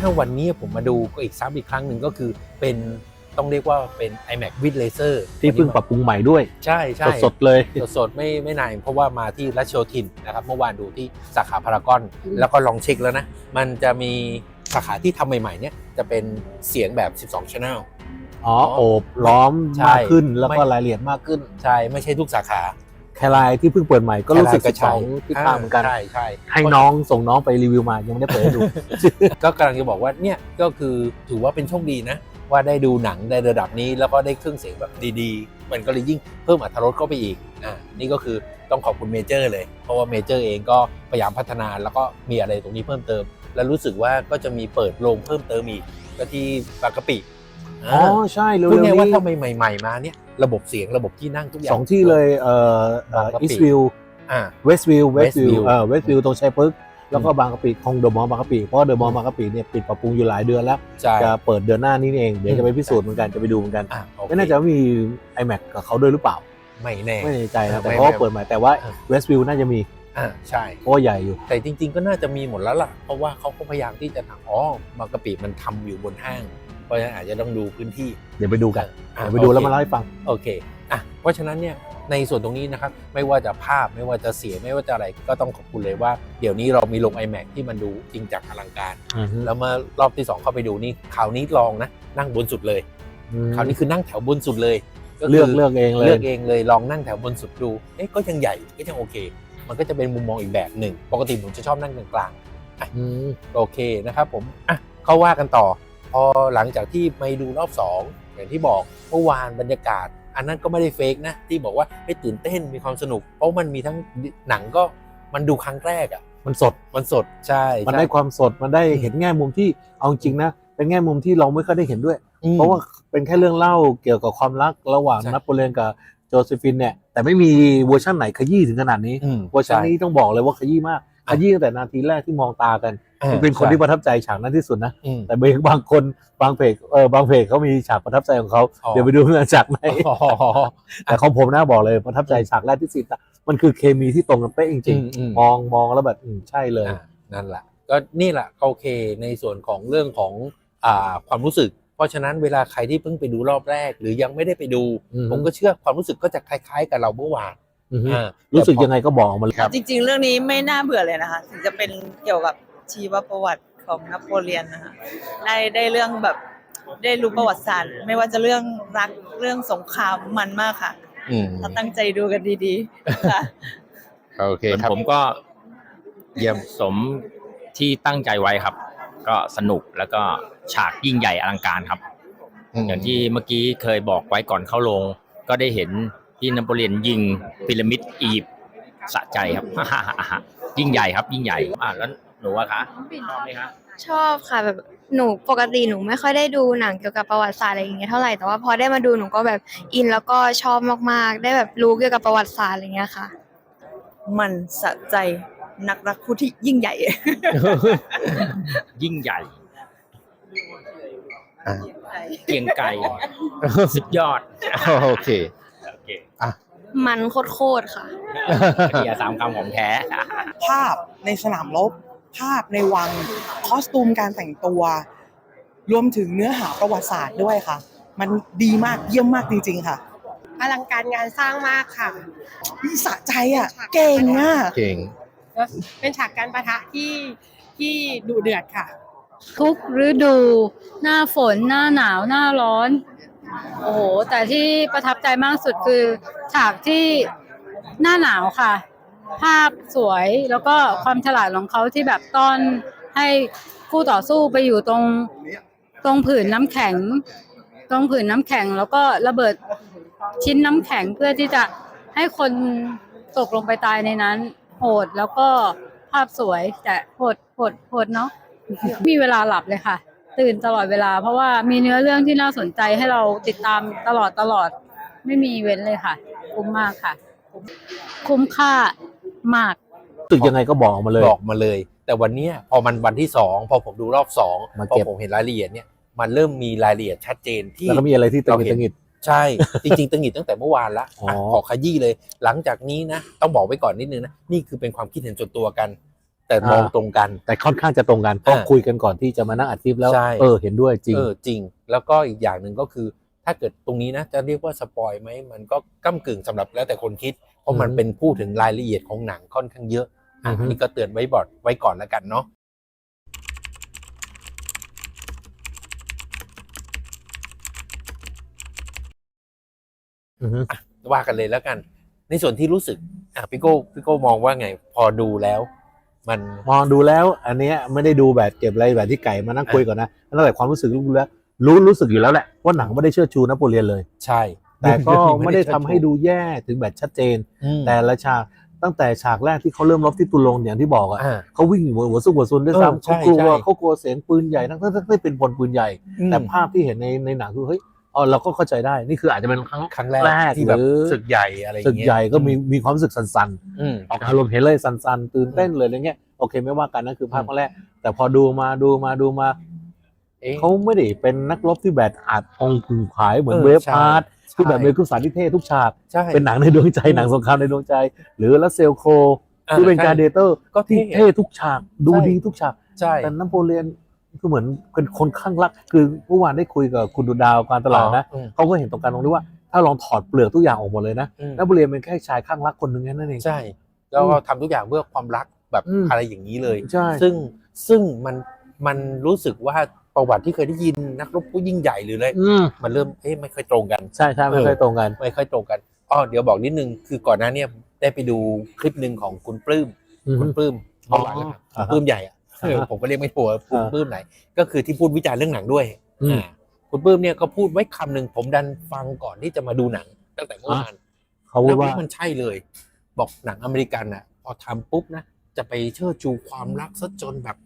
ถ้าวันนี้ผมมาดูก็อีกซ้ำอีกครั้งหนึ่งก็คือเป็นต้องเรียกว่าเป็น iMac with Laser ที่เพิ่งปรับปรุงใหม่ด้วย ใช่ใช่สดๆเลย สดๆไม่ไม่นานเพราะว่ามาที่รัชโยธินนะครับ เมื่อวานดูที่สาขาพารากอนแล้วก็ลองเช็คแล้วนะ มันจะมีสาขาที่ทำใหม่ๆเนี่ยจะเป็นเสียงแบบ 12 Channel อ๋อโอบล้อมใช่มากขึ้นแล้วก็ไม่รายละเอียดมากขึ้น ใช่ ไม่ใช่ทุกสาขา แคลายที่เพิ่งเปิดใหม่ก็รู้สึกแค่กลายระก็ชใช่องทิศทางเหมือนกันใช่ใช่ให้น้องส่งน้องไปรีวิวมายังไม่ได้เปิดให้ดู ก็กำลังจะบอกว่าเนี่ยก็คือถือว่าเป็นโชคดีนะ ว่าได้ดูหนังในระดับนี้แล้วก็ได้เครื่องเสียงแบบดีๆ มันก็เลยยิ่งเพิ่มอรรถรสเข้าไปอีกอ่านี่ก็คือต้องขอบคุณเมเจอร์เลย เพราะว่าเมเจอร์เองก็พยายามพัฒนาแล้วก็มีอะไรตรงนี้เพิ่มเติม แล้วรู้สึกว่าก็จะมีเปิดโรงเพิ่มเติมอีกก็ที่บางกะปิ อ๋อใช่เร็วพูดง่ายๆๆว่านี้ทำไมใหม่ๆมาเนี่ยระบบเสียงระบบที่นั่งทุกอย่างสองที่เลยเอ่อเอ่อบางกะปิอีสต์วิวอ่า เวสต์วิวเวสต์วิว Westview เอ่อเวสต์วิวตรงชัยพฤกษ์แล้วก็บางกะปิคงเดอะมอลล์บางกะปิเพราะเดอะมอลล์บางกะปิเนี่ยปิดปรับปรุงอยู่หลายเดือนแล้ว ใช่จะเปิดเดือนหน้านี้เองเดี๋ยวอืมจะไปพิสูจน์เหมือนกันจะไปดูเหมือนกันอ่าโอเคไม่แน่ใจว่ามี iMac กับเขาด้วยหรือเปล่า ไม่แน่ ไม่แน่ใจนะแต่ไม่เพราะว่าไม่เปิดใหม่แต่ว่าอ่าเวสต์วิวน่าจะมีอ่าใช่ เพราะว่าใหญ่อยู่ แต่จริงๆก็น่าจะมีหมดแล้วล่ะ เพราะว่าเขาก็พยายามที่จะทำอ๋อบางกะปิมันทำอยู่บนห้าง เพราะฉะนั้นอาจจะต้องดูพื้นที่ เดี๋ยวไปดูกันอะเดี๋ยวไปดูแล้วโอคมาเล่าให้ฟัง โอเคอะเพราะฉะนั้นเนี่ยในส่วนตรงนี้นะครับไม่ว่าจะภาพไม่ว่าจะเสียงไม่ว่าจะอะไรก็ต้องขอบคุณเลยว่า เดี๋ยวนี้เรามีลง iMac ที่มันดูจริงจังอลังการ แล้วเมื่อรอบที่ 2 เข้าไปดูนี่คราวนี้ลองนะนั่งบนสุดเลยคราวนี้คือนั่งแถวบนสุดเลยก็คืเลือกเลือกเองเลยเลือกเองเลยลองนั่งแถวบนสุดดูเอ๊ะก็ยังใหญ่ก็ยังโอเค มันก็จะเป็นมุมมองอีกแบบหนึ่ง ปกติผมจะชอบนั่งกลางๆอะอืมโอเคนะครับผมอะเข้าว่ากันต่อ พอหลังจากที่ไปดูรอบ2อย่างที่บอกเมื่อวานบรรยากาศ อันนั้นก็ไม่ได้เฟกนะ ที่บอกว่าให้ตื่นเต้นมีความสนุก เพราะมันมีทั้งหนังก็มันดูครั้งแรกอะมันสดมันสดใช่ มันใช่ได้ความสดมันได้อืมเห็นแง่มุมที่เอาจริงนะเป็นแง่มุมที่เราไม่ค่อยได้เห็นด้วยอืมเพราะว่าเป็นแค่เรื่องเล่าเกี่ยวกับความรักระหว่างใช่นโปเลียนกับโจเซฟินเนี่ยแต่ไม่มีเวอร์ชันไหนขยี้ถึงขนาดนี้อืมเวอร์ชันนี้ต้องบอกเลยว่าขยี้มาก ขยี้ตั้งแต่นาทีแรกที่มองตากันใช่เป็นคนใช่ที่ประทับใจฉากนั้นที่สุดนะอืมแต่บางคนบางเพจเออบางเพจเขามีฉากประทับใจของเขาอ๋อเดี๋ยวไปดูว่าฉากไหนอ๋อแต่ของผมนะบอกเลยประทับใจฉากแรกที่สุดอะมันคือเคมีที่ตรงกันเป๊ะจริงอืมๆมองมองแล้วแบบอืมใช่เลยอะนั่นแหละ ก็นี่แหละโอเคในส่วนของเรื่องของอ่าความรู้สึก เพราะฉะนั้นเวลาใครที่เพิ่งไปดูรอบแรก หรือยังไม่ได้ไปดูอืมผมก็เชื่อความรู้สึกก็จะคล้าย ๆ กับเราเมื่อวานอือฮึอ่า รู้สึกแต่พอยังไงก็บอกออกมาเลยครับ จริง ๆ เรื่องนี้ไม่น่าเบื่อเลยนะคะ ถึงจะเป็นเกี่ยวกับชีวประวัติของนโปเลียนนะคะได้ได้เรื่องแบบได้รู้ประวัติศาสตร์ ไม่ว่าจะเรื่องรักเรื่องสงครามมันมากค่ะอืมถ้าตั้งใจดูกันดีๆค่ะโอเคส่วนครับผมก็เยี่ยมสมที่ตั้งใจไว้ครับ ก็สนุกแล้วก็ฉากยิ่งใหญ่อลังการครับ อย่างที่เมื่อกี้เคยบอกไว้ก่อนเข้าโรงก็ได้เห็น ที่นโปเลียนยิงพีระมิดอียิปต์สะใจครับ ยิ่งใหญ่ครับ ยิ่งใหญ่อะแล้วหนูอะคะชอบไหมคะชอบค่ะแบบหนูปกติหนูไม่ค่อยได้ดูหนังเกี่ยวกับประวัติศาสตร์อะไรอย่างเงี้ยเท่าไหร่แต่ว่าพอได้มาดูหนูก็แบบอินแล้วก็ชอบมากๆ ได้แบบรู้เกี่ยวกับประวัติศาสตร์อะไรเงี้ยค่ะ มันสะใจนักรักคู่ที่ยิ่งใหญ่ ยิ่งใหญ่อะเกรียงไกรสุดยอด โอเคโอเค มันโคตรๆค่ะเดียสามคำของแท้ ภาพในสนามรบ ภาพในวัง คอสตูมการแต่งตัว รวมถึงเนื้อหาประวัติศาสตร์ด้วยค่ะ มันดีมากเยี่ยมมากจริงๆค่ะอลังการงานสร้างมากค่ะ นี่สะใจอะ เก่งอะ เก่งแล้วเป็นฉากการประทะที่ที่ดุเดือดค่ะ ทุกฤดู หน้าฝน หน้าหนาว หน้าร้อน โอ้โห แต่ที่ประทับใจมากสุดคือฉากที่หน้าหนาวค่ะ ภาพสวยแล้วก็ความฉลาดของเขาที่แบบต้อนให้คู่ต่อสู้ไปอยู่ตรงตรงผืนน้ำแข็ง ตรงผืนน้ำแข็ง แล้วก็ระเบิดชิ้นน้ำแข็งเพื่อที่จะให้คนตกลงไปตายในนั้น โหดแล้วก็ภาพสวยแต่โหดโหดโหดเนาะมีเวลาหลับเลยค่ะ ตื่นตลอดเวลา เพราะว่ามีเนื้อเรื่องที่น่าสนใจให้เราติดตามตลอดตลอด ไม่มีเว้นเลยค่ะ คุ้มมากค่ะ คุ้มค่ามากรู้สึกยังไงก็บอกออกมาเลยบอกมาเลย แต่วันเนี้ยพอมันวันที่สองพอผมดูรอบสองมาพอเก็บผมเห็นรายละเอียดเนี่ยมันเริ่มมีรายละเอียดชัดเจนที่แล้วก็มีอะไรที่ตึงเราเห็นตังหิดใช่ จริงๆตังหงิดตั้งแต่เมื่อวานละอ๋ออะขอขยี้เลย หลังจากนี้นะ ต้องบอกไว้ก่อนนิดนึงนะ นี่คือเป็นความคิดเห็นส่วนตัวกัน แต่มองตรงกัน แต่ค่อนข้างจะตรงกันเพราะอ่าคุยกันก่อนที่จะมานั่งอัดคลิปแล้วใช่เออ เห็นด้วยจริง เออ จริง แล้วก็อีกอย่างหนึ่งก็คือ ถ้าเกิดตรงนี้นะจะเรียกว่าสปอยไหม มันก็ก้ากึ่งสำหรับแล้วแต่คนคิด เพราะมันอือฮึเป็นพูดถึงรายละเอียดของหนังค่อนข้างเยอะอะอือฮึอันนี้ก็เตือนไว้บอดไว้ก่อนแล้วกันเนาะอือฮึว่ากันเลยแล้วกัน ในส่วนที่รู้สึก อะพี่โก้พี่โก้มองว่าไง พอดูแล้ว มัน มองดูแล้วอันเนี้ยไม่ได้ดูแบบเก็บอะไรแบบที่ไก่มานั่งคุยก่อนนะแล้วแต่ความรู้สึกรู้แล้ว รู้รู้สึกอยู่แล้วแหละว่าหนังไม่ได้เชื่อชูนโปเลียนเลย ใช่ แต่ก็ไม่ได้ทำให้ดูแย่ถึงแบบชัดเจน อืมแต่ละฉากตั้งแต่ฉากแรกที่เขาเริ่มรบที่ตุลงอย่างที่บอกอะอ่า เขาวิ่งหัวหัวซุกหัวซุนด้วยเออซ้ำใช่เขากลัวใช่ เขากลัวเสียงปืนใหญ่ทั้งทั้งที่เป็นพลปืนใหญ่ แต่ภาพที่เห็นในในหนังคือเฮ้ย อ๋อเราก็เข้าใจได้นี่คืออาจจะเป็นครั้งครั้งแรกแรกที่แบบหรือ ศึกใหญ่อะไรอย่างศึกเงี้ยใหญ่ก็มีมีความรู้สึกสั่นอืม ๆออกอารมณ์เห็นเลยสั่นๆตื่นเต้นเลยอะไรเงี้ยโอเคไม่ว่ากันนั่นคือภาพครั้งแรก แต่พอดูมาดูมาดูมาเอ๊ะ เขาไม่ได้เป็นนักรบที่แบบอาจองค์ผึ่งผายเหมือนเออเวฟใช่ อาร์ตคือแบบใช่เป็นกุศลที่เท่ทุกฉาก ใช่ เป็นหนังในดวงใจอืม หนังสงครามในดวงใจ หรือลัสเซลโคอ่าที่เป็นใช่การเดเตอร์ก็ที่เท่เท่ทุกฉากดูใช่ ดีทุกฉาก ใช่ แต่นโปเลียน คือเหมือนเป็นคนข้างรัก คือเมื่อวานได้คุยกับคุณดูดาวการตลาดนะอืมเขาก็เห็นตรงกันตรงที่ว่าถ้าลองถอดเปลือกทุกอย่างออกหมดเลยนะอืมนโปเลียนเป็นแค่ชายข้างรักคนหนึ่งแค่นั้นเองใช่ แล้วก็ทำทุกอย่างเพื่อความรักแบบอืมอะไรอย่างนี้เลยใช่ซึ่งซึ่งมันมันรู้สึกว่าประวัติที่เคยได้ยินนักรบผู้ยิ่งใหญ่หรืออะไรอืมมันเริ่มเอ๊ะไม่ค่อยตรงกันใช่ใช่ไม่เออค่อยตรงกัน ไม่ค่อยตรงกันอ๋อเดี๋ยวบอกนิดนึงคือก่อนหน้าเนี่ยได้ไปดูคลิปหนึ่งของคุณปลื้มอืมคุณปลื้มอ๋อเมื่อวานนะครับอ่าฮะปลื้มใหญ่อะอ่าฮะเออ ผมก็เรียกไม่ถูกว่าคุณอ่าปลื้มไหน ก็คือที่พูดวิจารณ์เรื่องหนังด้วยอืมอ่าคุณปลื้มเนี่ยก็พูดไว้คำหนึ่งผมดันฟังก่อนที่จะมาดูหนัง ตั้งแต่เมื่อวานเขาพูแล้ดวว่ามันใช่เลย บอกหนังอเมริกันอะ พอทำปุ๊บนะจะไปเชิดชูความรักซะจนแบบ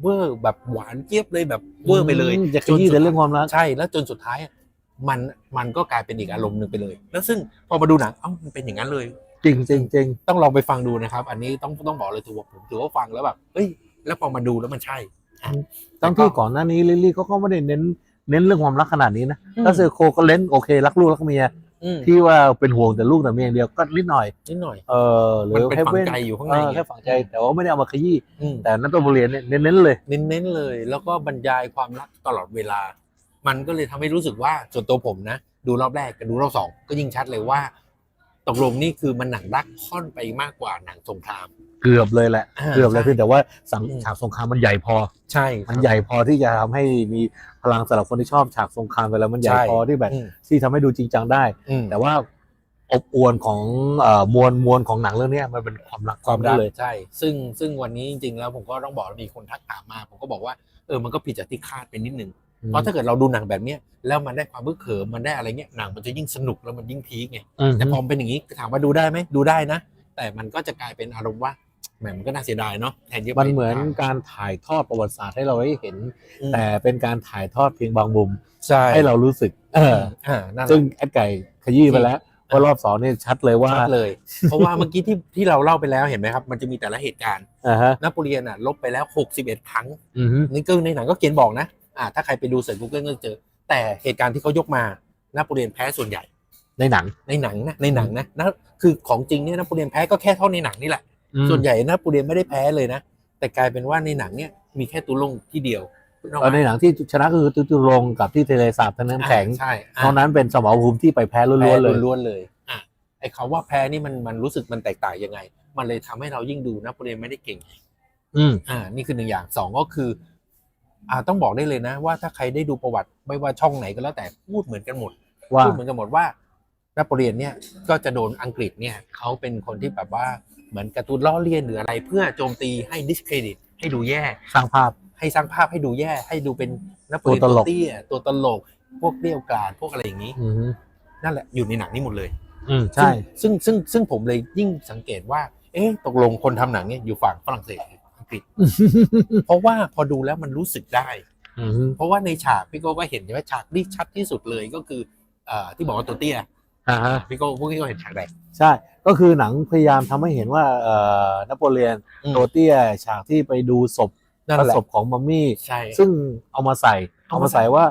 เวอร์แบบหวานเจี๊ยบเลยแบบเวอร์ไปเลยอืมจะขยี้แต่เรื่องความรักใช่แล้วจนสุดท้ายอะมันมันก็กลายเป็นอีกอารมณ์หนึ่งไปเลย แล้วซึ่งพอมาดูหนังเอ้ามันเป็นอย่างนั้นเลยจริงจริงจริงต้องลองไปฟังดูนะครับ อันนี้ต้องต้องบอกเลยถือว่าผมถือว่าฟังแล้วแบบเอ้ย แล้วพอมาดูแล้วมันใช่อะทั้งที่ก่อนหน้านี้ลิลลี่เขาก็ไม่ได้เน้น เน้นเรื่องความรักขนาดนี้นะอืมแล้วเซอร์โคก็เล่นโอเค รักลูกรักเมียอืมที่ว่าเป็นห่วงแต่ลูกแต่เมียอย่างเดียวก็นิดหน่อยนิดหน่อยเออหรือมันเป็นให้ฝังว้ใจอยู่ข้างในเออไงแค่ฝังใจแต่ว่าไม่ได้เอามาขยี้อืมแต่นักตัวเรียนเนี่ยเน้นๆเลย เน้นๆเลย แล้วก็บรรยายความรักตลอดเวลา มันก็เลยทำให้รู้สึกว่าส่วนตัวผมนะ ดูรอบแรกกับดูรอบสองก็ยิ่งชัดเลยว่า ตกลงนี่คือมันหนังรักค่อนไปมากกว่าหนังสงคราม เกือบเลยแหละ อ่าเกือบเลยใช่ เพียงแต่ว่าสังอืมฉากสงครามมันใหญ่พอ ใช่มันใหญ่พอที่จะทำให้มีพลังสำหรับคนที่ชอบฉากสงครามไปแล้วมันใหญ่พอที่แบบอืมที่ทำให้ดูจริงจังได้ อืมแต่ว่าอบอวลของเอ่อมวลมวลของหนังเรื่องเนี้ยมันเป็นความรักความรันั่กนเลย ใช่ ซึ่งซึ่งวันนี้จริงๆแล้วผมก็ต้องบอกมีคนทักถามมา ผมก็บอกว่าเออมันก็ผิดจากที่คาดไปนิดนึง เพราะถ้าเกิดเราดูหนังแบบเนี้ยแล้วมันได้ความบึกเขิมมันได้อะไรเงี้ยหนังมันจะยิ่งสนุกแล้วมันยิ่งพีคไงอืมแต่พอมันเป็นอย่างนี้ถามว่าดูได้ไหมดูได้นะ แต่มันก็จะกลายเป็นอารมณ์ว่า แหมมันก็น่าเสียดายเนาะแทนที่จะไปมันเหมือนการถ่ายทอดประวัติศาสตร์ให้เราได้เห็นอืมแต่เป็นการถ่ายทอดเพียงบางมุมใช่ให้เรารู้สึก เอออ่านั่นแหละซึ่งแอดไก่ขยี้ไปแล้วว่ารอบสองเนี่ยชัดเลยว่าชัดเลย เพราะว่าเมื่อกี้ที่ที่เราเล่าไปแล้วเห็นไหมครับ มันจะมีแต่ละเหตุการณ์อ่าฮะนโปเลียนอะลบไปแล้ว61ครั้งอือฮึนี่ก็ในหนังก็เขียนบอกนะอ่าถ้าใครไปดูเสิร์ชกูเกิลก็จะเจอ แต่เหตุการณ์ที่เขายกมานโปเลียนแพ้ส่วนใหญ่ ในหนังในหนังนะในหนังนะนะคือของจริงเนี่ยนโปเลียนแพ้ก็แค่เท่าในหนังนี่แหละ ส่วนใหญ่นโปเลียนไม่ได้แพ้เลยนะ แต่กลายเป็นว่าในหนังเนี่ยมีแค่ตุลงที่เดียวตอนในหนังที่ชนะก็คือตุตุรงกับที่เทเลสาบทั้งน้ำแข็งอ่าใช่อ่าเท่านั้นเป็นสมรภูมิที่ไปแพ้ล้แพ้วนๆเลยล้วนๆเลยอะไอ้คำว่าแพ้นี่มันมันรู้สึกมันแตกต่างยังไง มันเลยทำให้เรายิ่งดูนโปเลียนไม่ได้เก่ง อืมอ่า นี่คือหนึ่งอย่างสองก็คือ อ่าต้องบอกได้เลยนะ ว่าถ้าใครได้ดูประวัติไม่ว่าช่องไหนก็แล้วแต่พูดเหมือนกันหมดว่าพูดเหมือนกันหมดว่านโปเลียนเนี่ยก็จะโดนอังกฤษเนี่ยเขาเป็นคนที่แบบว่า เหมือนการ์ตูนล้อเลียนหรืออะไร เพื่อโจมตีให้ดิสเครดิตให้ดูแย่ สร้างภาพให้สร้างภาพให้ดูแย่ ให้ดูเป็นนโปเลียนตัวตลกเตี้ยตัวตลก พวกเรี้ยวกราดพวกอะไรอย่างนี้ อืมนั่นแหละอยู่ในหนังนี้หมดเลย อืมใช่ซึ่งซึ่งซึ่งซึ่งผมเลยยิ่งสังเกตว่า เอ๊ะ ตกลงคนทำหนังเนี่ยอยู่ฝั่งฝรั่งเศสหรืออังกฤษ เพราะว่าพอดูแล้วมันรู้สึกได้ อืมเพราะว่าในฉากพี่โก้ก็เห็นใช่ไหมฉากที่ชัดที่สุดเลยก็คือเอ่อที่บอกว่าตัวเตี้ย อ่าฮะพี่โก้พวกพี่โก้เห็นฉากใดใช่ ก็คือหนังพยายามทำให้เห็นว่าเอ่อนโปเลียนอืมตัวเตี้ยฉากที่ไปดูศพนั่นพระแหละศพของมัมมี่ ใช่ ซึ่งเอามาใส่ เอามาใส่ว่า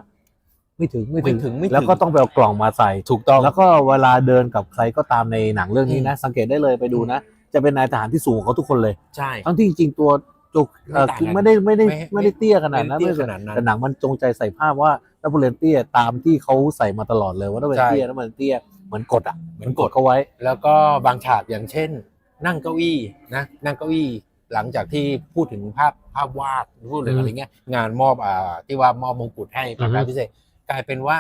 ไม่ถึงไม่ถึงไม่ถึงไม่ถึงแล้วก็ต้องไปเอากล่องมาใส่ ถูกต้อง แล้วก็เวลาเดินกับใครก็ตามในหนังเรื่องนี้นะ สังเกตได้เลยไปดูนะ จะเป็นนายทหารที่สูงกว่าเขาทุกคนเลย ใช่ ทั้งที่จริงๆตัวจุกเอ่อไม่ต่างคือกันไม่ได้ไม่ได้ไม่ไม่ได้เตี้ยขนาดนั้นไม่ได้เตี้ยไม่ขนาดนั้นแต่หนังมันจงใจใส่ภาพว่านโปเลียนเตี้ยตามที่เขาใส่มาตลอดเลยว่านโปเลียนใช่ เตี้ยนโปเลียนเตี้ย เหมือนกดอะเหมือนกดเขาไว้ แล้วก็บางฉากอย่างเช่น นั่งเก้าอี้นะนั่งเก้าอี้หลังจากที่พูดถึงภาพภาพวาดพูดถึงอืมอะไรเงี้ย งานมอบอ่าที่ว่ามอบมงกุฎให้ประอืกาอรฮึพิเศษกลายเป็นว่า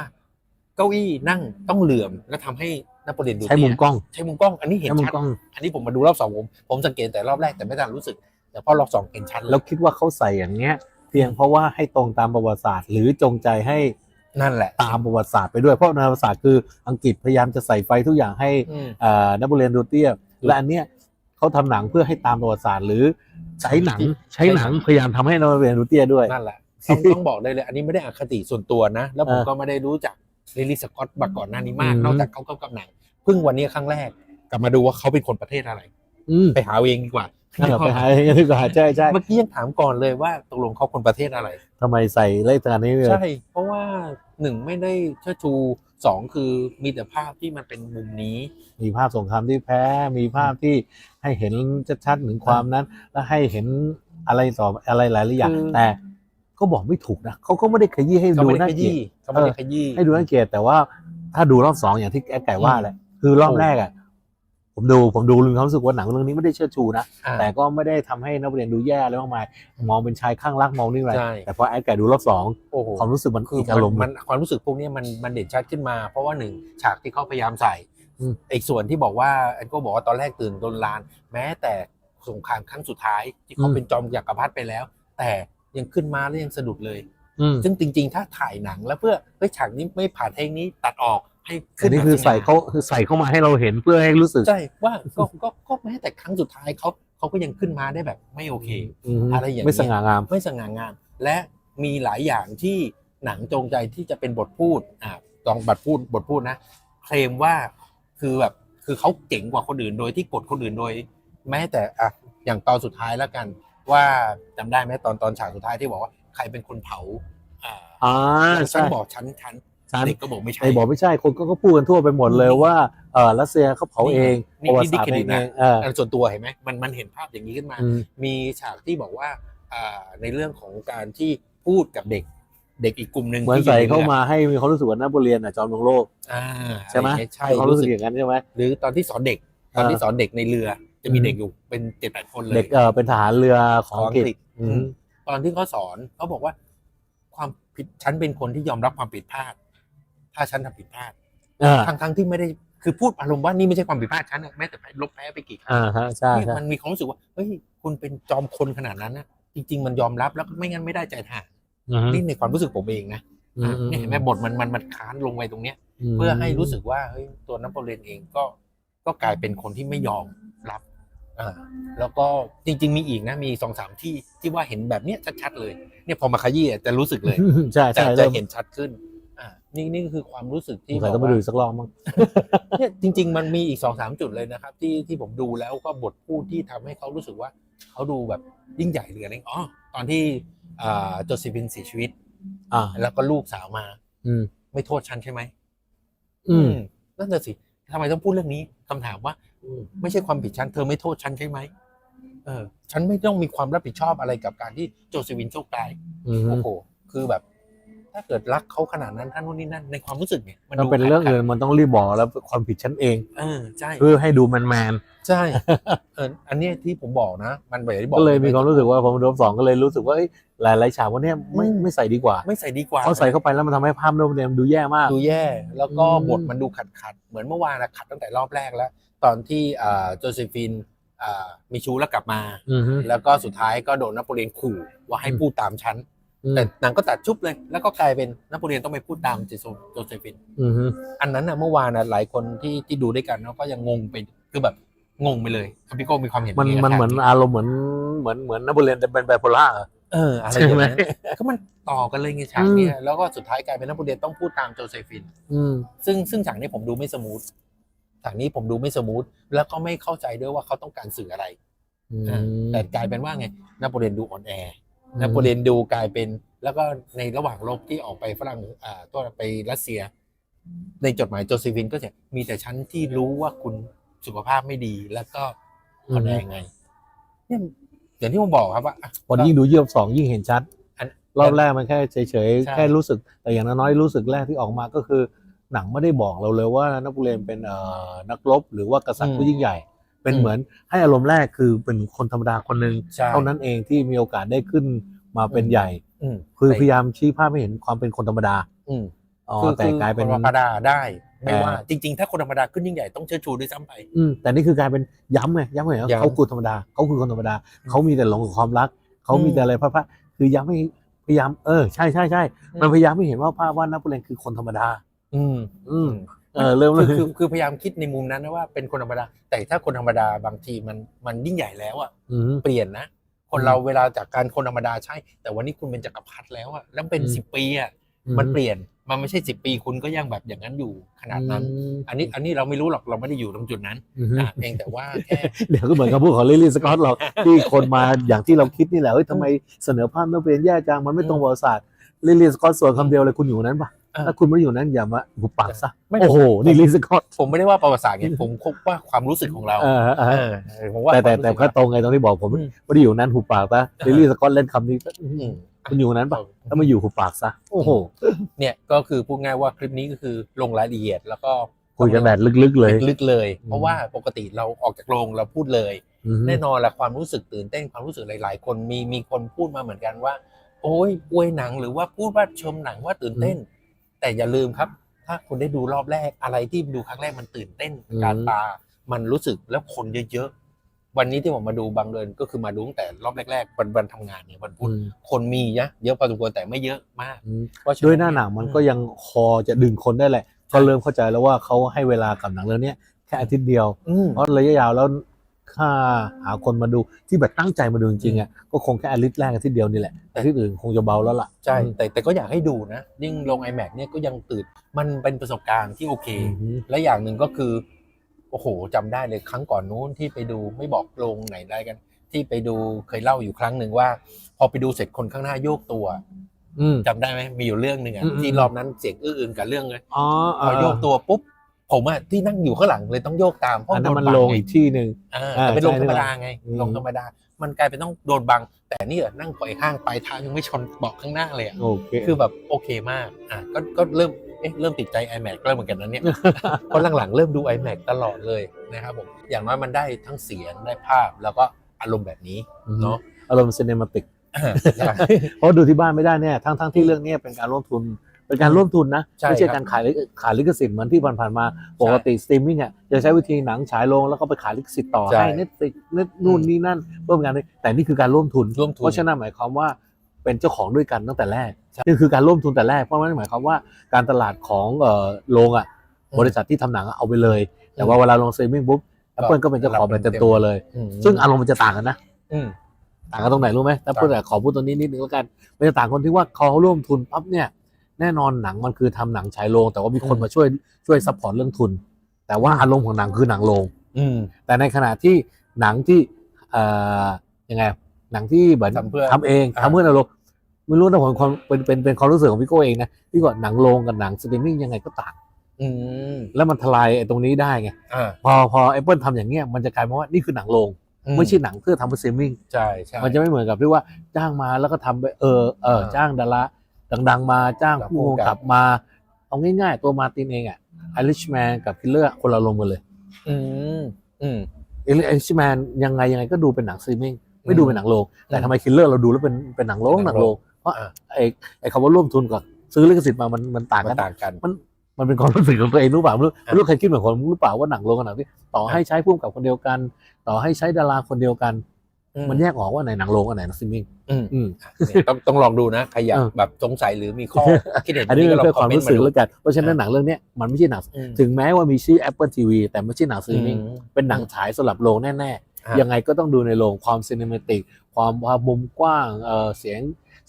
เก้าอี้นั่งต้องเหลื่อมและทำให้นโปเลียนดูใช้มุมเตี้ยกล้องใช้มุมกล้อง อันนี้เห็นใช้มุมชัดกล้องอันนี้ผมมาดูรอบสองผมผมสังเกตแต่รอบแรกแต่ไม่ทันรู้สึก แต่พอรอบสองเห็นชัดแล้วคิดว่าเขาใส่อย่างเงี้ย เพียงเพราะว่าให้ตรงตามประวัติศาสตร์ หรือจงใจให้ นั่นแหละ ตามประวัติศาสตร์ไปด้วยเพราะในประวัติศาสตร์คืออังกฤษพยายามจะใส่ไฟทุกอย่างให้อืมอ่านโปเลียนดูเตี้ยและอันเนี้ยเขาทำหนังเพื่อให้ตามประวัติศาสตร์ หรือใช้หนังใช้หนังพยายามทำให้นโปเลียนดูเตี้ยด้วย นั่นแหละต้องต้องบอกได้เลย อันนี้ไม่ได้อคติส่วนตัวนะ แล้วผมเออก็ไม่ได้รู้จักลิลลี่สกอตมาก่อนหน้านี้มาก อืม นอกจากเขากำกับหนังเพิ่งวันนี้ครั้งแรก กลับมาดูว่าเขาเป็นคนประเทศอะไร อืม ไปหาเอาเองดีกว่า นั่นแหละไปหาอย่างนี้ดีกว่าใช่ใช่เมื่อกี้ยังถามก่อนเลยว่าตกลงเขาคนประเทศอะไรทำไมใส่เล่ขนาดนี้เลยใช่เพราะว่าหนึ่งไม่ได้เชิดชูสองคือมีแต่ภาพที่มันเป็นมุมนี้ มีภาพสงครามที่แพ้มีภาพที่ให้เห็นชัดๆถึงความนั้น และให้เห็นอะไรต่ออะไรหลายๆอย่างคือแต่ก็บอกไม่ถูกนะเขาก็ไม่ได้ขยี้ให้เขาดูไม่ได้น่าขเกลียยี้ดเขาไม่ได้ขยี้ให้ดูน่าเกลียดแต่ว่าถ้าดูรอบสองอย่างที่แอดไก่ว่าแหละคือรอบโอ้แรกอะ ผมดูผมดูลืมความรู้สึกว่าหนังเรื่องนี้ไม่ได้เชื่อชูนะอ่าแต่ก็ไม่ได้ทำให้นักเรียนดูแย่อะไรมากมาย มองเป็นชายข้างรักมองนี่อะไรใช่แต่พอแอดไก่ดูรอบสองโอ้โหความรู้สึกมันคืออีกมัอารมณ์มันความรู้สึกพวกนี้มันมันเด่นชัดขึ้นมา เพราะว่าหนึ่งฉากที่เขาพยายามใส่อืมอีกส่วนที่บอกว่าแอนก็บอกว่าตอนแรกตื่นโดนลาน แม้แต่สงครามครั้งสุดท้ายที่เขาเป็นจอมจักรพรรดิไปแล้ว แต่ยังขึ้นมาแล้วยังสะดุดเลยอืมซึ่งจริง ๆ ถ้าถ่ายหนังแล้วเพื่อเฮ้ยฉากนี้ไม่ผ่านเทคนี้ตัดออก ให้อัขึ้นนนี้มาคือสง่ใส่เขาคือใส่เข้ามาให้เราเห็นเพื่อให้รู้สึก ใช่ว่าก็ก็ก็แม้แต่ครั้งสุดท้ายเขาเขาก็ยังขึ้นมาได้แบบไม่โอเค มอะไรอย่างเงี้ย ไม่สง่างาม ไม่สง่างาม และมีหลายอย่างที่หนังจงใจที่จะเป็นบทพูดอ่าลองบทพูดบทพูดนะ เคลมว่าคือแบบคือเขาเจ๋งกว่าคนอื่นโดยที่กดคนอื่นโดย แม้แต่อะอย่างตอนสุดท้ายแล้วกัน ว่าจำได้ไหมตอนตอนฉากสุดท้ายที่บอกว่าใครเป็นคนเผาอ่าอ่าแล้วฉัใช่นบอกฉันฉัน ฉันเด็กก็บอกไม่ใช่ไอ้บอกไม่ใช่คนก็ก็พูดกันทั่วไปหมดเลยว่าเออรัสเซียเขาเผาเองนี่ประวัติศาสตร์นี่เอนี่งเครดิตนะเอออันส่วนตัวเห็นไหมมันมันเห็นภาพอย่างนี้ขึ้นมาอืมมีฉากที่บอกว่าอ่าในเรื่องของการที่พูดกับเด็กเด็กอีกกลุ่มหนึ่งเหมือนที่ใส่ยู่เข้ารือมาให้มีความรู้สึกว่านาโปเลียนอะจอมลวงโลกอ่าใช่ไหมอะรอย่างเงี้ยใช่มีความรู้รู้สึสึกกอย่างนั้นใช่ไหมหรือตอนที่สอนเด็กตอนที่อ่าสอนเด็กในเรือ จะมีอืมเด็กอยู่เป็นเจ็ดแปดคนเลยเด็กเออเป็นทหารเรือของอังกฤษอืมตอนที่เขาสอนเขาบอกว่า ความผิดฉันเป็นคนที่ยอมรับความผิดพลาด ถ้าฉันทำผิดพลาดอ่าทั้งทั้งๆที่ไม่ได้คือพูดอารมณ์ว่านี่ไม่ใช่ความผิดพลาดฉันนะแม้แต่ลบแพ้ไปกี่ครั้งอ่าฮะใช่เนี่ยใช่มันมีความรู้สึกว่าเฮ้ยคุณเป็นจอมคนขนาดนั้นนะจริง ๆ มันยอมรับแล้วก็ไม่งั้นไม่ได้ใจทหารอืมนี่ในความรู้สึกผมเองนะอืมอืมเนี่ยเห็นไหมบทมันมันมันค้านลงไปตรงเนี้ย เพื่อให้รู้สึกว่าเฮ้ยตัวนโปเลียนเองก็ก็กลายเป็นคนที่ไม่ยอมรับอ่าแล้วก็จริง ๆ มีอีกนะมีสองสามที่ที่ว่าเห็นแบบเนี้ยชัดๆเลย เนี่ยพอมาขยี้อะจะรู้สึกเลยใช่จะใช่จะเริ่มเห็นชัดขึ้นอ่า นี่นี่ก็คือความรู้สึกสที่งสัยบต้ออกงไปว่าดูอีกสักรอบมั้งเนี่ยจริง ๆ มันมีอีกสองสามจุดเลยนะครับ ที่ที่ผมดูแล้วก็บทพูดที่ทำให้เขารู้สึกว่าเขาดูแบบยิ่งใหญ่เหลืออะไรอ๋อตอนที่อ่าโจเซฟินเสียชีวิต อ่า แล้วก็ลูกสาวมา อืม ไม่โทษฉันใช่ไหมอืม นั่นน่ะสิทำไมต้องพูดเรื่องนี้คำถามว่าไม่ใช่ความผิดฉันเธอไม่โทษฉันใช่ไหมเออ ฉันไม่ต้องมีความรับผิดชอบอะไรกับการที่โจเซฟินโชคตายอืม โอ้โหคือแบบ ถ้าเกิดรักเขาขนาดนั้นท่านนู่นนี่นั่นในความรู้สึกเนี่ยมันดูเป็นเรื่องขัดอื่นมันต้องรีบบอกแล้วความผิดฉันเอง เออใช่ เพื่อให้ดูแมนแมนใช่ เออ อันเนี้ยที่ผมบอกนะ มันแบบที่ๆบอก ก็เลยมีความรู้สึกว่าพอมาดูรอบสองก็เลยรู้สึกว่าเอ้ยหลายหลายๆฉากวันเนี้ยไม่ไม่ใส่ดีกว่าไม่ใส่ดีกว่าเขาใส่เข้าไปแล้วมันทำให้ภาพโน้มเรียมดูแย่มาก ดูแย่ แล้วก็อืม บทมันดูขัดขัดๆเหมือนเมื่อวานนะขัดตั้งแต่รอบแรกแล้ว ตอนที่อ่าโจเซฟินอ่ามีชู้แล้วกลับมา อืมฮึ แล้วก็สุดท้ายก็โดนนโปเลียนขู่ว่าให้อืม พูดตามฉันอืม แต่หนังก็ตัดชุบเลย แล้วก็กลายเป็นนโปเลียนต้องไปพูดตามเจโซโจเซฟินอืมฮึอันนั้นนะเมื่อวานนะหลายคนที่ที่ดูด้วยกันเนาะก็ยังงงไปคือแบบงงไปเลยครับพี่โก้มีความเห็นมันยังไงมันครับเหมือนอารมณ์เหมือนเหมือนเหมือนนโปเลียนเป็นไบโพล่าเหรอเอออะไรอย่างใช่ไหมเงี้ยก็มันต่อกันเลยไงฉากเนี้ยแล้วก็สุดท้ายกลายเป็นนโปเลียนต้องพูดตามโจเซฟิน อืมซึ่งซึ่งฉากนี้ผมดูไม่สมูทฉากนี้ผมดูไม่สมูทแล้วก็ไม่เข้าใจด้วยว่าเขาต้องการสื่ออะไรอืมอ่าแต่กลายเป็นว่าไงนโปเลียนดูอ่อนแอ นโปเลียนดูกลายเป็น แล้วก็ในระหว่างรบที่ออกไปฝรั่งอ่าตัวไปรัสเซีย ในจดหมายโจเซฟินก็จะมีแต่ฉันที่รู้ว่าคุณสุขภาพไม่ดีแล้วก็อ่อนแอไงเนี่ยอย่างที่ผมบอกครับว่าอะวันนี้ยิ่งดูยี่รอบสองยิ่งเห็นชัดอันรอบแรกมันแค่เฉยใช่ๆแค่รู้สึกแต่อย่างน้อยๆรู้สึกแรกที่ออกมาก็คือ หนังไม่ได้บอกเราเลยว่านโปเลียนเป็นเอ่อนักรบหรือว่ากษัตริย์ผู้ยิ่งใหญ่ เป็นอืมเหมือนให้อารมณ์แรกคือเป็นคนธรรมดาคนหนึ่งใช่เท่านั้นเองที่มีโอกาสได้ขึ้นมาเป็นอืมใหญ่อืมคือแต่พยายามชี้ภาพให้เห็นความเป็นคนธรรมดาอืมอ๋อคือแต่กลายเป็นคนธรรมดาได้ไม่แต่ว่าจริงๆ ถ้าคนธรรมดาขึ้นยิ่งใหญ่ต้องเชิดชูด้วยซ้ำไปอืมแต่นี่คือกลายเป็นย้ำไงย้ำไงว่าย้ำเขาคือธรรมดาเขาคือคนธรรมดาเขามีแต่หลงกับความรักเขามีอืมแต่อะไรพระพระคือย้ำให้พยายามเออใช่ใช่ใช่อืมมันพยายามให้เห็นว่าภาพว่านโปเลียนคือคนธรรมดา อืม อืม เออเริ่มคือเลยคือคือพยายามคิดในมุมนั้นนะว่าเป็นคนธรรมดา แต่ถ้าคนธรรมดาบางทีมันมันยิ่งใหญ่แล้วอะอืม เปลี่ยนนะ คนอืมเราเวลาจากการคนธรรมดาใช่ แต่วันนี้คุณเป็นจักรพรรดิแล้วอะแล้วเป็นอืม สิบปีอะอืมมันเปลี่ยนมันไม่ใช่สิบปีคุณก็ยังแบบอย่างนั้นอยู่ขนาดนั้นอืมอันนี้อันนี้เราไม่รู้หรอกเราไม่ได้อยู่ตรงจุดนั้นอืมอะเพียงแต่ว่าแค่ เดี๋ยวก็เหมือนคำพูดของลิลลี่สกอตเรา ที่คนมาอย่างที่เราคิดนี่แหละเฮ้ยทำไมเสนอภาพนักเรียนแย่จังมันไม่ตรงประวัติศาสตร์ลิลลี่สกอตส่วนคำเดียวเลยคุณอยู่นั้นปะอ่า ถ้าคุณไม่อยู่นั้นอย่ามาหุบปากซะไม่โอ้โหนี่ลิลลี่สกอตผมไม่ได้ว่าประวัติศาสตร์ไงผมคบว่าความรู้สึกของเราเออเออเออผมว่าแต่แต่ความแต่รู้สึก็ตรงไงตรงที่บอกผมอืมไม่ได้อยู่นั้นหุบปากซะลิลลี่สกอตเล่นคำนี้ก็อืมคุณอยู่นั้นปะถ้ามาอยู่หุบปากซะโอ้โห เนี่ยก็คือพูดง่ายว่าคลิปนี้ก็คือลงรายละเอียดแล้วก็คุยกันแบบลึกๆเลยลึกๆเลยอืมเพราะว่าปกติเราออกจากโรงเราพูดเลยอืมแน่นอนแหละความรู้สึกตื่นเต้นความรู้สึกหลาย ๆ คนมีมีคนพูดมาเหมือนกันว่า โอ้ยอวยหนังหรือว่าพูดว่าชมหนังว่าตื่นเต้น แต่อย่าลืมครับ ถ้าคุณได้ดูรอบแรกอะไรที่ดูครั้งแรกมันตื่นเต้นอืมการตามันรู้สึกแล้วคนเยอะๆวันนี้ที่ผมมาดูบางเดินก็คือมาดูตั้งแต่รอบแรกๆวันวันทำงานเนี่ยวันพุธอืมคนมีเยอะเยอะพอสมควรแต่ไม่เยอะมากอืมเพราะฉะด้วยหน้าหนังมันก็ยังคอจะดึงคนได้แหละใช่ก็เริ่มเข้าใจแล้วว่าเขาให้เวลากับหนังเรื่องเนี้ยแค่อาทิตย์เดียวอืมเพราะระยะยาวแล้ว ค่าหาคนมาดูที่แบบตั้งใจมาดูจริงๆอะก็คงแค่อาทิตย์แรกอาทิตย์เดียวนี่แหละแต่ที่อื่นคงจะเบาแล้วล่ะใช่แต่แต่ก็อยากให้ดูนะ ยิ่งลง iMac เนี่ยก็ยังตื่นมันเป็นประสบการณ์ที่โอเคอืมและอย่างหนึ่งก็คือ โอ้โหจำได้เลยครั้งก่อนนู้นที่ไปดูไม่บอกโรงไหนได้กัน ที่ไปดูเคยเล่าอยู่ครั้งหนึ่งว่า พอไปดูเสร็จคนข้างหน้าโยกตัวอืมจำได้ไหมมีอยู่เรื่องหนึ่งอะอืมอืมที่รอบนั้นเสียงอื้ออึงกับเรื่องเลยอ๋อพอโยกตัวปุ๊บ ผมอะที่นั่งอยู่ข้างหลังเลยต้องโยกตามเพราะอันนั้นมันโดลบังไอีกที่หนึ่ง อ่าอ่าแต่เป็นลงใช่ธรรมดาไงอืม ลงธรรมดา มันกลายเป็นต้องโดนบัง แต่นี่อะนั่งปล่อยห้างปลายทางยังไม่ชนเบาะข้างหน้าเลยอะโอเค คือแบบโอเคมาก อะก็ก็เริ่ม เอ๊ะ เริ่มติดใจ iMac แล้วเหมือนกันนะเนี่ย เพราะหลังๆ เริ่มดู iMac ตลอดเลยนะครับผม อย่างน้อยมันได้ทั้งเสียงได้ภาพแล้วก็อารมณ์แบบนี้เนาะ อารมณ์ซีเนมาติกใช่เพราะดูที่บ้านไม่ได้เนี่ยทั้งทั้งที่เรื่องเนี้ยเป็นการร่วมทุน เป็นการร่วมทุนนะใช่ไม่ใช่ครับ การขายลิขายลิขสิทธิ์เหมือนที่ผ่านๆมาปกติสตรีมมิ่งอะจะใช้วิธีหนังฉายลงแล้วก็ไปขายลิขสิทธิ์ต่อใช่ ให้เน็ตฟิกเน็ตนู่นนี่นั่นร่วมกันเลยแต่นี่คือการร่วมทุน ร่วมทุน เพราะฉะนั้นหมายความว่าเป็นเจ้าของด้วยกันตั้งแต่แรกนี่คือการร่วมทุนแต่แรกเพราะมันหมายความว่าการตลาดของเอ่อโรงอะอืมบริษัทที่ทำหนังอะเอาไปเลย แต่ว่าเวลาลงสตรีมมิ่งปุ๊บแอปเปิลก็เป็นเจ้าของแบบเต็มตัวเลย อืมซึ่งอารมณ์มันจะต่างกันนะ อืม ต่างกันตรงไหนรู้ไหมถ้าพูดแต่ขอพูดตรงนี้นิดนึงแล้วกัน มันจะต่างคนที่ว่าเขาร่วมทุนปั๊บเนี่ย แน่นอนหนังมันคือทำหนังฉายโรงแต่ว่ามีคนอืมมาช่วยช่วยซัพพอร์ตเรื่องทุน แต่ว่าอารมณ์ของหนังคือหนังโรงอืมแต่ในขณะที่หนังที่เอ่อยังไงหนังที่เหมือนทำเพื่อทำเองอ่าทำเพื่ออารมณ์ไม่รู้นะผมความเป็นเป็นเป็นความรู้สึกของพี่โก้เองนะพี่ก็หนังโรงกับหนังสตรีมมิ่งยังไงก็ต่างอืมแล้วมันทลายไอ้ตรงนี้ได้ไงอ่าพอพอแอปเปิลทำอย่างเงี้ยมันจะกลายเป็นว่านี่คือหนังโรงไม่ใช่หนังเพื่อทำเพื่อสตรีมมิ่งใช่ใช่มันจะไม่เหมือนกับที่ว่าจ้างมาแล้วก็ทำไปเออเอออ่าจ้างดารา ดัง ๆ มาจ้างกับผู้ผู้กำกับกำกับมา เอาง่ายๆ ตัวมาร์ตินเองอะไอริชแมนกับคิลเลอร์คนละลงกันเลย อืมอืมไอริชแมนยังไงยังไงก็ดูเป็นหนังสตรีมมิ่งไม่อืมดูเป็นหนังโรงแต่ทำไมคิลเลอร์เราดูแล้วเป็นเป็นหนังโรงเป็นหหนันังงโรโรงงเพราะอ่าไอไอคำว่าร่วมทุนกับซื้อลิขสิทธิ์มามันมันต่างมักันนต่างกันมันเป็นความรู้สึกของตัวเองรู้เปล่าไม่รู้อะไม่รู้ใครคิดเหมือนผมหรือเปล่าว่าหนังโรงกับหนังที่ต่อให้ใช้พุ่มกับคนเดียวกัน ต่อให้ใช้ดาราคนเดียวกัน มันแยกออกว่าไหนหนังโรงอันไหนหนังสตรีมมิ่งอืมอืมเนี่ยต้องต้องลองดูนะใครอยากเออ แบบสงสัยหรือมีข้อคิดเห็นอันนี้ก็เป็นลองเพื่อความรู้สึกคอมเมนต์แล้วกันเพราะฉะนั้นอ่าหนังเรื่องเนี้ยมันไม่ใช่หนังอืม ถึงแม้ว่ามีชื่อ Apple TV แต่ไม่ใช่หนังสตรีมมิ่งอืมเป็นหนังฉายสำหรับโรงแน่อ่าๆยังไงก็ต้องดูในโรงความซีนิเมติกความความมุมกว้างเออเสียง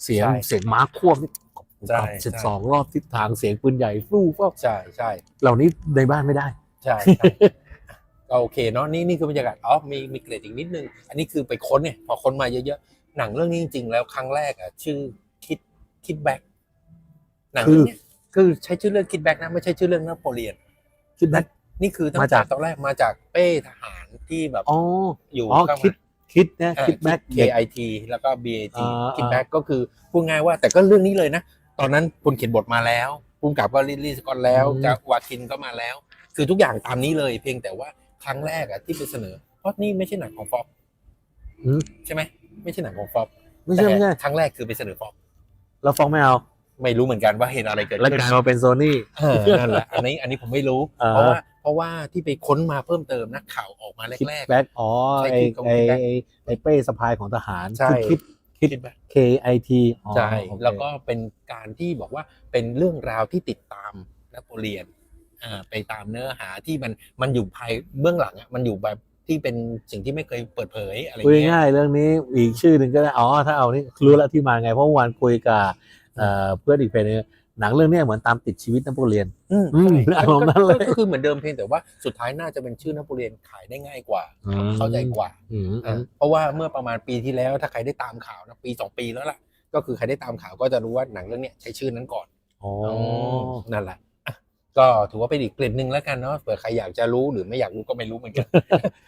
เสียงใช่เสียงม้าควบนี่ใช่ สิบใช่สองรอบทิศทางเสียงปืนใหญ่ฟู่ฟ้าใช่ใช่เหล่านี้ในบ้านไม่ได้ ใช่ใช่ ก็โอเคเนาะนี่นี่คือบรรยากาศอ๋อมีมีเกรดอีกนิดนึง อันนี้คือไปค้นเนี่ยพอค้นมาเยอะๆ หนังเรื่องนี้จริงๆ แล้วครั้งแรกอะชื่อคิดคิดแบ็กหนังเรื่องเนี้ยคือใช้ชื่อเรื่องคิดแบ็กนะไม่ใช่ชื่อเรื่องนโปเลียนคิดแบ็คนี่คือตั้งมาแต่จากตอนแรกมาจากเป้ทหารที่แบบอ๋ออยู่อ๋อข้างคิดคิดนะคิดแบ็ก K I T แล้วก็ B A T อ่าคิดแบ็กก็คือพูดง่ายว่าแต่ก็เรื่องนี้เลยนะ ตอนนั้นคนเขียนบทมาแล้วพุ่มกับก็ลิลลี่สกอตแล้วอืมจากวาคินก็มาแล้ว คือทุกอย่างตามนี้เลยเพียงแต่ว่า ครั้งแรกอะที่ไปเสนอ เพราะนี่ไม่ใช่หนังของฟ็อกอืมใช่ไหมไม่ใช่หนังของฟ็อกไม่ใช่ไม่ใช่ครั้งแรกคือไปเสนอฟ็อกเราฟ้องไม่เอา ไม่รู้เหมือนกันว่าเหตุอะไรเกิดแล้วขึ้นกลายมาเป็นโซนี่เออนั่นแหละอันนี้อันนี้ผมไม่รู้อ่าเพราะว่าเพราะว่าที่ไปค้นมาเพิ่มเติมนักข่าวออกมาคิดแรกแบ็กอ๋อใช่ไอคิดเขาไอคิด back ไอไอเป้สะพายของทหารใช่คิดคิดคิด back K I T อ๋อใช่โอเคแล้วก็เป็นการที่บอกว่าเป็นเรื่องราวที่ติดตามนโปเลียนอ่า ไปตามเนื้อหาที่มันมันอยู่ภายเบื้องหลังอะมันอยู่แบบที่เป็นสิ่งที่ไม่เคยเปิดเผยอะไรคุยเงี้ยง่ายๆเรื่องนี้อีกชื่อหนึ่งก็ได้อ๋อถ้าเอานี่รู้แล้วที่มาไงเพราะเมื่อวานคุยกับเอ่อเพื่อนอีกเพจนึงหนังเรื่องเนี้ยเหมือนตามติดชีวิตนโปเลียนอืมอืมใช่อารมณ์นั้นเลยก็ก็คือเหมือนเดิมเพียงแต่ว่าสุดท้ายน่าจะเป็นชื่อนโปเลียนขายได้ง่ายกว่า เข้าใจกว่าอืมอ่าเพราะว่าเมื่อประมาณปีที่แล้วถ้าใครได้ตามข่าวนะปีสองปีแล้วล่ะ ก็คือใครได้ตามข่าวก็จะรู้ว่าหนังเรื่องเนี้ยใช้ชื่อนั้นก่อนอ๋อนั่นแหละอะ ก็ถือว่าเป็นอีกเกร็ดหนึ่งแล้วกันเนาะเผื่อใครอยากจะรู้หรือไม่อยากรู้ก็ไม่รู้เหมือนกัน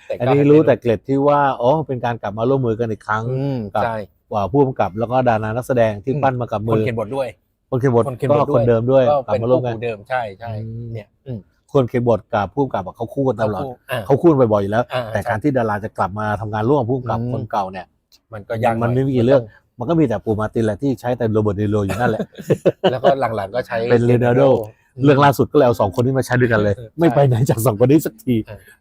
แต่อันก็นี้รู้แต่เกร็ดที่ว่าอ๋อเป็นการกลับมาร่วมมือกันอีกครั้งอืมกับใช่ว่าผู้กำกับแล้วก็ดารานักแสดงที่อืมปั้นมากับคมืนอเขียนบทด้วย คนเขียนบทคนเขียนก็บทด้วยคนเดิมด้วยก็กลับเป็นมาร่วคู่มกันหูเดิมใช่ใช่อืมเนี่ยอืมคนเขียนบทกับผู้กำกับอะเขาคู่กันตลอดอ่าเขาคู่กันบ่อยๆอยู่แล้วอ่าแต่ใช่การที่ดาราจะกลับมาทำงานร่วมกับผู้กำกับอืมคนเก่าเนี่ย มันก็ยากหมันอยไม่มีกี่เรื่องมันก็มีแต่ปูมาร์ตินแหละที่ใช้แต่โรเบิร์ตเดโรอยู่นั่นแหละ แล้วก็หลังๆก็ใช้เป็น Leonardo เรื่องล่าสุดก็เลยเอาสองคนนี้มาใช้ด้วยกันเลยเออใช่ไม่ไปไหนจากสองคนนี้สักที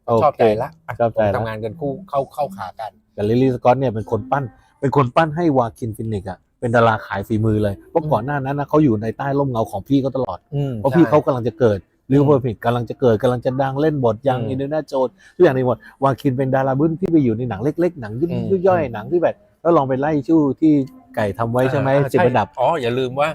เออชอบใจละอะชอบใจละทำงานกันคู่เข้าเข้าขากันแต่ลิลลี่สกอตเนี่ยเป็นคนปั้น เป็นคนปั้นให้วาคินฟินิกอะเป็นดาราขายฝีมือเลยเพราะก่อนหน้านั้นนะเขาอยู่ในใต้ร่มเงาของพี่เขาตลอดอืมเพราะพี่ใช่เขากำลังจะเกิดลิเวอร์พูลผิดกำลังจะเกิดกำลังจะดังเล่นบทยังอืมอินเดียนาโจนทุกอย่างในหมดวาคินเป็นดาราบึ้นที่ไปอยู่ในหนังเล็ก ๆ หนังย่อืมอยย่อยๆหนังที่แบบแล้วลองไปไล่ชื่อที่ไก่ทำไว้ใช่ไหมอ่าสิบอันดับอ๋ออย่าลืมว่า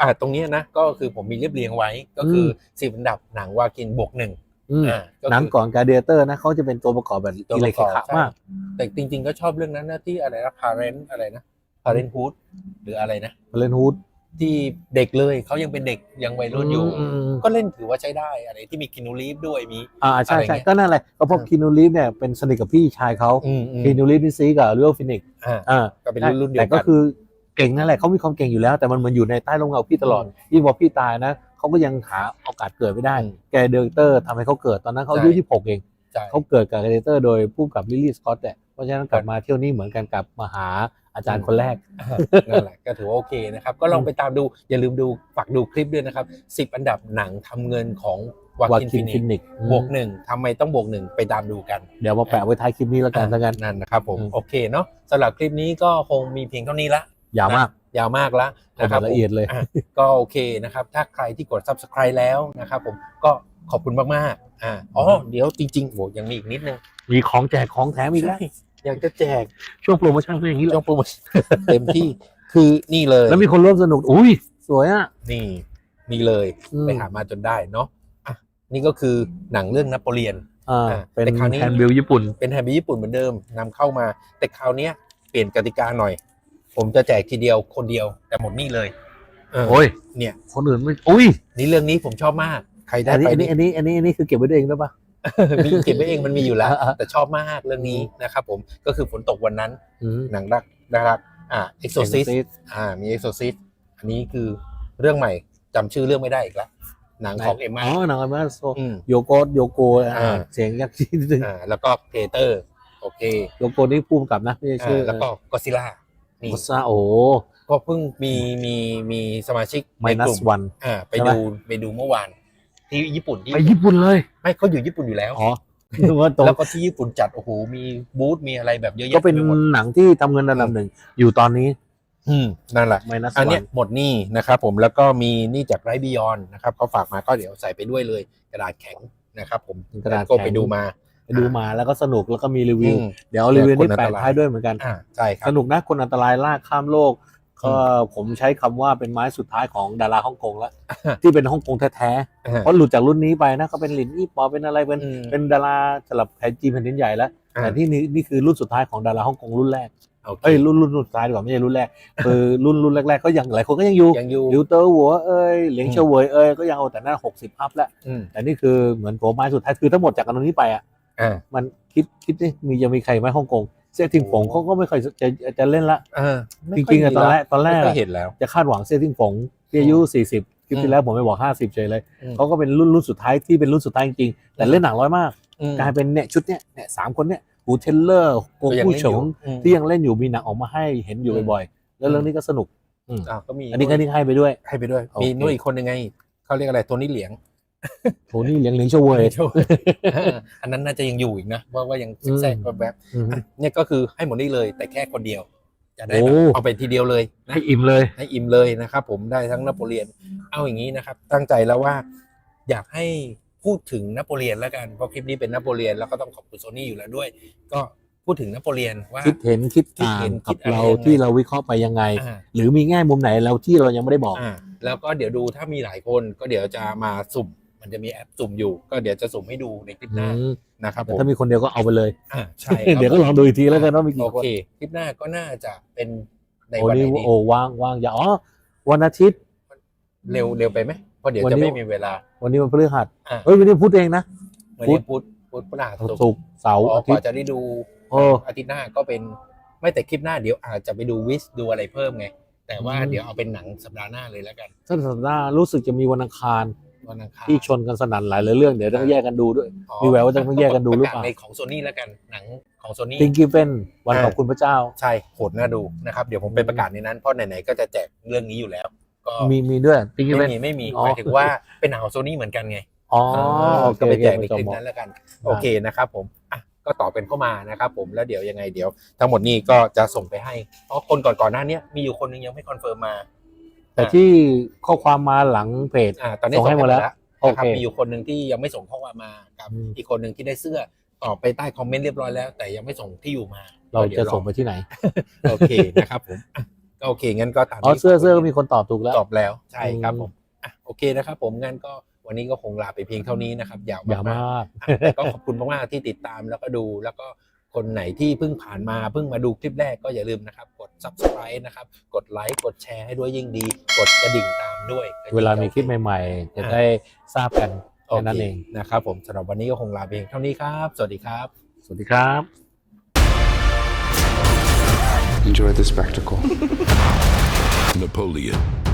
อ่าตรงเนี้ยนะก็คือผมมีเรียบเรียงไว้ก็คืออสิบอันดับหนังวากินบวกหนึ่งอืมอ่าก็คือหนังก่อนการเดเตอร์นะเขาจะเป็นตัวประกอบแบบตัวอิปเล็ระกกอบขะใช่มาก แต่จริง ๆ ก็ชอบเรื่องนั้นนะที่อะไรนะ parent อะไรนะ parenthood หรืออะไรนะเลนฮูดที่เด็กเลยเขายังเป็นเด็กยังวัยรุ่นอยู่อืมอืมก็เล่นถือว่าใช้ได้อะไรที่มีคินูรีฟด้วยมีอ่าใช่อะไรใช่เงี้ยก็นั่นแหละก็เพราะอ่าคีนูรีฟเนี่ยเป็นสนิทกับพี่ชายเขาอืมอืมคีนูรีฟนี่ซีกับเรียลฟินิกอ่าอ่าก็เป็นรุ่นรุ่นเดียวแต่กัก็นคือ เก่งนั่นแหละเขามีความเก่งอยู่แล้ว แต่มันเหมือนอยู่ในใต้ร่มเงาพี่ตลอดยิ่งพอพี่ตายนะเขาก็ยังหาโอกาสเกิดไม่ได้อืมแกเดเรคเตอร์ทำให้เขาเกิดตอนนั้นเขาอายุใช่ยี่สิบหกเองใช่เขาเกิดกับเดเรคเตอร์โดยผู้กำกับลิลลี่สกอตเนี่ยเพราะฉะนั้นกลับมาเที่ยวนี้เหมือนกันกับมาหาอาจารย์คนแรกนั่นแหละก็ถือว่าโอเคนะครับ ก็ลองไปตามดูอย่าลืมดูฝากดูคลิปด้วยนะครับสิบอันดับหนังทำเงินของวาวากินคิฟินนิฟิกนิกบวกหนึ่งทำไมต้องบวกหนึ่งไปตามดูกัน เดี๋ยวมาแปะไว้ท้ายคลิปนี้แล้วกันทั้งนั้นนั่นนะครับผมอืมโอเคเนาะสำหรับคลิปนี้ก็คงมีเพียงเท่านี้ละ ยาวมาก ยาวมากแล้วเอานะคแบรับบละเอียดเลยผมะก็โอเคนะครับ ถ้าใครที่กด subscribe แล้วนะครับผมก็ขอบคุณมากๆอ่าอ๋อเดี๋ยวจริงๆโหยังมีอีกนิดนึง มีของแจกของแถมอีกแล้วอยากจะแจกช่วงโปรโมชั่นเป็นอย่างนี้เลช่วยงโปรโมชั่นเต็มที่คือนี่เลย แล้วมีคนร่วมสนุก อุ้ยสวยอะ นี่นี่เลยอืมไปหามาจนได้เนาะอะนี่ก็คือหนังเรื่องนโปเลียนอ่าอ่าเป็นแต่คราวนี้แฮนด์บิลญี่ปุ่น เป็นแฮมเบอร์ญี่ปุ่นเหมือนเดิมนำเข้ามา แต่คราวเนี้ยเปลี่ยนกติกาหน่อย ผมจะแจกทีเดียวคนเดียว แต่หมดนี่เลยเโอ้ยเนี่ย คนอื่นไม่อุ้ยนี่เรื่องนี้ผมชอบมาก ใครได้อันนี้ไปอันนี้นี่ อันนี้อันนี้อันนี้คือเก็บไว้ด้วยเองได้ปะมีเก็บไว้เองมันมีอยู่แล้ว อ่า แต่ชอบมากเรื่องนี้นะครับผมก็คือฝนตกวันนั้น อืมหนังรักน่ารักอ่า Exorcist Exorcist อ่ามี Exorcist อันนี้คือเรื่องใหม่จำชื่อเรื่องไม่ได้อีกแล้วหนังของเอ็มมา อ๋อหนังเอ็มมาโซอืม โยโกโยโกอ่า อ่าเสียงยักษ์ที่นึงอ่าแล้วก็เพเตอร์ โอเคโยโกนี่พูดกับนะไม่ใช่ชื่ออ่าแล้วก็ก็ซิล่า นี่โกซ่าโอ้ก็เพิ่งมีมีมีสมาชิกไมในนักสลุ่มวันอ่าไปใช่ไหมดูไปดูเมื่อวาน ที่ญี่ปุ่นที่ไปญี่ปุ่นเลย ไม่เขาอยู่ญี่ปุ่นอยู่แล้วอ๋อนึกว่าตรงแล้วก็ที่ญี่ปุ่นจัดโอ้โหมีบูธมีอะไรแบบเยอะแยะก็เป็นไปหมดหนังที่ทำเงินระดับหนึ่งอยู่ตอนนี้ อืมนั่นแหละไมนัสอันวัเนี้ยนหมดหนี่นะครับผมแล้วก็มีหนี่จากไรบิยอนนะครับเขาฝากมาก็เดี๋ยวใส่ไปด้วยเลยกระดาษแข็งนะครับ ผมกระดาษก็แข็งไปดูมาไป ดูมาแล้วก็สนุกแล้วก็มีรีวิว อืมเดี๋ยวรีวิวเดี๋นี่ยวคนแปะอันตรายท้ายด้วยเหมือนกัน อ่าใช่ครัสบนุกนะคนอันตรายลากข้ามโลก ก็ผมใช้คำว่าเป็นไม้สุดท้ายของดาราฮ่องกงแล้ว ที่เป็นฮ่องกงแท้ๆเพราะหลุดจากรุ่นนี้ไปนะก็เป็นหลินอี้ปอเป็นอะไรเป็นอืม เป็นดาราสำหรับแผ่นจีนแผ่นดินใหญ่แล้วอ่า แต่ที่นี่นี่คือรุ่นสุดท้ายของดาราฮ่องกงรุ่นแรกโอเคเอ้ยรุ่นรุ่นรุ่นสุดท้ายดีกว่าไม่ใช่รุ่นแรกคือรุ่นรุ่นแรกๆก็ยังหลายคนก็ยังอยู่ยังอยู่หลิวเตอร์หัวเอ้ยเหลียงเฉาเหวยเอ้ยก็ยังเอาแต่หน้าหกสิบอัพแล้ว อืมแต่นี่คือเหมือนโผไม้สุดท้ายคือทั้งหมดจากกันตรงนี้ไปอะ อ่า มันคิดคิดนี่มียังมีใครไหมฮ่องกงเซติงผงเขาก็ไม่ค่อยจะจะเล่นละเออไม่จค่ยริงๆอะมีตอนแรกละตอนแรกไม่ค่อะอยเห็นแล้ว จะคาดหวังเซติงผงที่อายุ40คลิปอืที่มแล้วผมไปบอก50เฉยเลยอืม เขาก็เป็นรุ่นรุ่นสุดท้ายที่เป็นรุ่นสุดท้ายจริงๆแต่เล่นหนังร้อยมาก อืมกลายเป็นเนี่ยชุดเนี่ยเนี่ยสามคนเนี่ยหูเทเลอร์โกก็ยังผู้เล่นฉอยู่งอืม ที่ยังเล่นอยู่มีหนังออกมาให้เห็นอยู่อืม บ่อยๆ แล้วเรื่องนี้ก็สนุก อะก็มีอันนี้ก็นี่ให้ไปด้วย ให้ไปด้วย โอเค มีนู่นอีกคนยังไงเขาเรียกอะไรโทนี่เหลียง โทนี่เลี้ยงเลี้ยงโชว์เวยเอออันนั้นน่าจะยังอยู่อีกนะว่าว่ายังแทรกๆแวบอืมๆอะเนี่ยก็คือให้หมดนี่เลย แต่แค่คนเดียวจะได้โอ้แบบเอาไปทีเดียวเลยนะให้อิ่มเลย ให้อิ่มเลยนะครับ ผมได้ทั้งนโปเลียน เอาอย่างนี้นะครับ ตั้งใจแล้วว่า อยากให้พูดถึงนโปเลียนแล้วกันเพราะคลิปนี้เป็นนโปเลียนแล้วก็ต้องขอบคุณโซนี่อยู่แล้วด้วย ก็พูดถึงนโปเลียนว่าคิดเห็นคิดคิดต่าเห็งนกับคิดอะไรเรายังไงที่เราวิเคราะห์ไปยังไงอ่าหรือมีแง่มุมไหนเราที่เรายังไม่ได้บอกอ่าแล้วก็เดี๋ยวดูถ้ามีหลายคนก็เดี๋ยวจะมาสุ่ม มันจะมีแอปสุ่มอยู่ ก็เดี๋ยวจะสุ่มให้ดูในคลิปหน้าอืมนะครับแต่ผมถ้ามีคนเดียวก็เอาไปเลยอ่าใช่ครับเดี๋ยวก็ลองดูอีกทีแล้วกันว่ามีกี่โอคนเคคลิปหน้าก็น่าจะเป็นในโอ้วันไหนนี่ดีโอ้ว่างว่างอย่าอ๋อวันอาทิตย์ เร็วเร็วไปไหมเพราะเดี๋ยววันจะนี้ไม่มีเวลา วันนี้วันพฤหัสอะเอ้ยวันนี้พูดเองนะวันนี้พุธพุธพฤหัสศุกร์ศุกร์เสาร์พออากทิตว่าย์จะได้ดูโอ้อาทิตย์หน้าก็เป็นไม่แต่คลิปหน้าเดี๋ยวอาจจะไปดูวิสดูอะไรเพิ่มไง แต่ว่าอืมเดี๋ยวเอาเป็นหนังสัปดาห์หน้าเลยแล้วกันท่านสัปดาห์รู้สึกจะมีวันอังคาร วันอังคารที่ชนกันสนั่นหลายเรื่องเดี๋ยวต้องแยกกันดูด้วยอ๋อมีแววว่าจะต้องแยกกันดูหรือเปล่าะกศในของโซนี่แล้วกันหนังของโซนี่ทิงกี้เฟนวันอ่าขอบคุณพระเจ้า ใช่โหดน่าดูนะครับเดี๋ยวผมไปประกาศในนั้นเพราะไหนๆก็จะแจกเรื่องนี้อยู่แล้วก็มีมีด้วยทิงกี้เฟไม่นมีไม่มีอ๋อหมายถึงว่าเป็นหนังของโซนี่เหมือนกันไงอ๋ออ่าโอเคก็ไปแจกโอในเคคลิปจำนั้นแล้วกันได้โอเคนะครับผมอะก็ต่อเป็นเข้ามานะครับผมแล้วเดี๋ยวยังไงเดี๋ยว ทั้งหมดนี้ก็จะส่งไปให้เพราะคนก่อนๆหน้าเนี้ยมีอยู่คนนึงยังไม่คอนเฟิร์มมา แต่ที่ข้อความมาหลังเพจอ่าตอนนี้ส่งให้หมดแล้วนะครับโอเค มีอยู่คนหนึ่งที่ยังไม่ส่งข้อความมากับอืม อีกคนหนึ่งที่ได้เสื้อตอบไปใต้คอมเมนต์เรียบร้อยแล้ว แต่ยังไม่ส่งที่อยู่มาเราดี๋ยจะวอส่งไปที่ไหนโอเคนะครับผมอะก็โอเคงั้นก็ตามอ๋อที่เสื้อเสื้อก็มีคนตอบถูกแล้ว ตอบแล้วใช่ครับอืมผมอะโอเคนะครับ ผมงั้นก็วันนี้ก็คงลาไปเพียงเท่านี้นะครับยาวอย่ามาก มากๆอะแต่ก็ขอบคุณมากๆที่ติดตามแล้วก็ดูแล้วก็ คนไหนที่เพิ่งผ่านมาเพิ่งมาดูคลิปแรกก็อย่าลืมนะครับ กด subscribe นะครับ กดไลค์กดแชร์ให้ด้วยยิ่งดี กดกระดิ่งตามด้วยก็ยิ่งเวลามีคลิปโอเใหม่ ๆ จะได้ทราบกันโอแค่นั้นเคเองนะครับผมสำหรับวันนี้ก็คงลาไปเพียงเท่านี้ครับ สวัสดีครับ สวัสดีครับ Enjoy the spectacle. Napoleon.